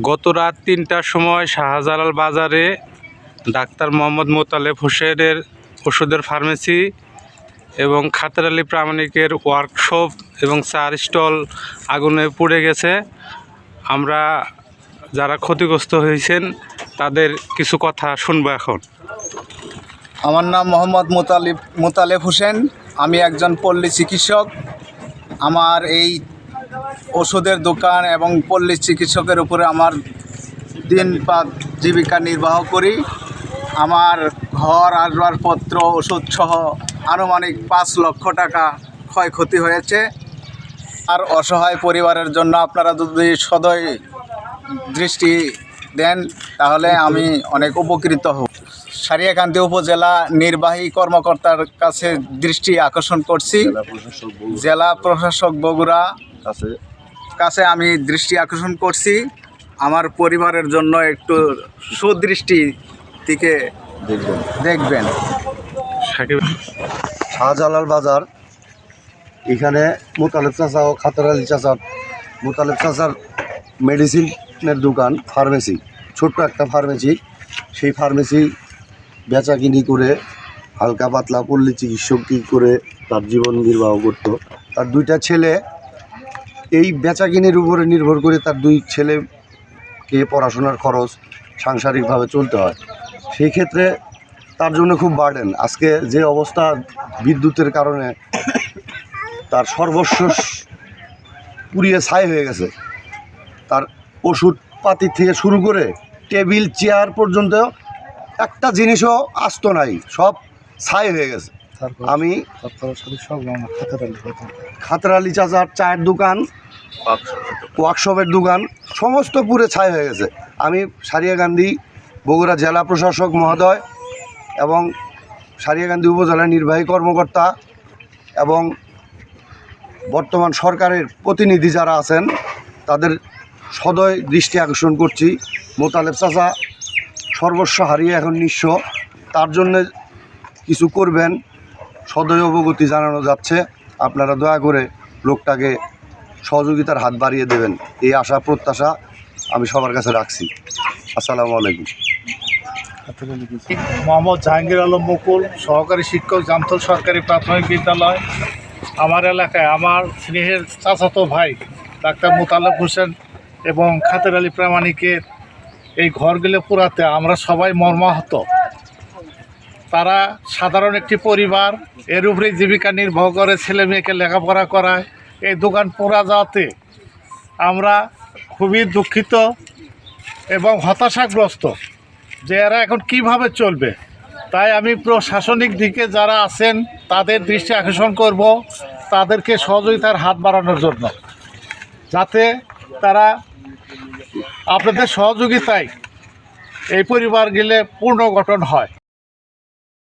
গত রাত তিনটার সময় শাহজালাল বাজারে ডাক্তার মোহাম্মদ মোতালেব হোসেনের ওষুধের ফার্মেসি এবং খাতের আলী প্রামাণিকের ওয়ার্কশপ এবং চার স্টল আগুনে পুড়ে গেছে। আমরা যারা ক্ষতিগ্রস্ত হয়েছেন, তাদের কিছু কথা শুনব এখন। আমার নাম মোহাম্মদ মোতালিব, মোতালেব হোসেন। আমি একজন পল্লী চিকিৎসক। আমার এই ওষুধের দোকান এবং পল্লী চিকিৎসকের উপরে আমার দিন পাত জীবিকা নির্বাহ করি। আমার ঘর, আসবাবপত্র ওষুধ সহ আনুমানিক পাঁচ লক্ষ টাকা ক্ষয়ক্ষতি হয়েছে। আর অসহায় পরিবারের জন্য আপনারা যদি সদয় দৃষ্টি দেন, তাহলে আমি অনেক উপকৃত হব। সারিয়াকান্দি উপজেলা নির্বাহী কর্মকর্তার কাছে দৃষ্টি আকর্ষণ করছি। জেলা প্রশাসক বগুড়া। কাছে। আমি দৃষ্টি আকর্ষণ করছি। আমার পরিবারের জন্য একটু সুদৃষ্টি থেকে দেখবেন। সাকিব শাহজালাল বাজার। এখানে মোতালেব চাচা ও খাতর আলী চাচার মোতালেব চাচার মেডিসিনের দোকান ফার্মেসি ছোট্ট একটা ফার্মেসি সেই ফার্মেসি বেচা কিনি করে, হালকা পাতলা পল্লী চিকিৎসকই করে তার জীবন নির্বাহ করত? তার দুইটা ছেলে, এই বেচাকিনির উপরে নির্ভর করে তার দুই ছেলেকে পড়াশোনার খরচ সাংসারিকভাবে চলতে হয়। সেই ক্ষেত্রে তার জন্য খুব বার্ডেন আজকে যে অবস্থা বিদ্যুতের কারণে তার সর্বস্ব পুড়িয়ে ছাই হয়ে গেছে। তার ওষুধপাতি থেকে শুরু করে টেবিল, চেয়ার পর্যন্ত একটা জিনিসও আস্ত নাই সব ছাই হয়ে গেছে। আমি খাতর আলী চাচার চায়ের দোকান ওয়ার্কশপের দোকান সমস্ত পুরে ছাই হয়ে গেছে। আমি সারিয়া গান্ধী বগুড়া জেলা প্রশাসক মহোদয় এবং সারিয়াকান্দি উপজেলা নির্বাহী কর্মকর্তা এবং বর্তমান সরকারের প্রতিনিধি যারা আছেন তাদের সদয় দৃষ্টি আকর্ষণ করছি। মোতালেব চাচা সর্বস্ব হারিয়ে এখন নিঃস্ব। তার জন্য কিছু করবেন, সদয় অবগতি জানানো যাচ্ছে। আপনারা দয়া করে লোকটাকে সহযোগিতার হাত বাড়িয়ে দেবেন। এই আশা, প্রত্যাশা আমি সবার কাছে রাখছি। আসসালামু আলাইকুম। মোহাম্মদ জাহাঙ্গীর আলম মুকুল সহকারী শিক্ষক, জামতল সরকারি প্রাথমিক বিদ্যালয়। আমার এলাকায় আমার স্নেহের চাচাতো ভাই, ডাক্তার মোতালেব হোসেন এবং খাতের আলী প্রামাণিকের এই ঘরগুলো পুরাতে আমরা সবাই মর্মাহত। তারা সাধারণ একটি পরিবার, এর উপরেই জীবিকা নির্বাহ করে, ছেলে মেয়েকে লেখাপড়া করায়। এই দোকান পোড়া যাওয়াতে আমরা খুবই দুঃখিত এবং হতাশাগ্রস্ত যে এরা এখন কীভাবে চলবে। তাই আমি প্রশাসনিক দিকে যারা আছেন, তাদের দৃষ্টি আকর্ষণ করব, তাদেরকে সহযোগিতার হাত বাড়ানোর জন্য। যাতে তারা আপনাদের সহযোগিতায় এই পরিবার গেলে পুনর্গঠন হয়।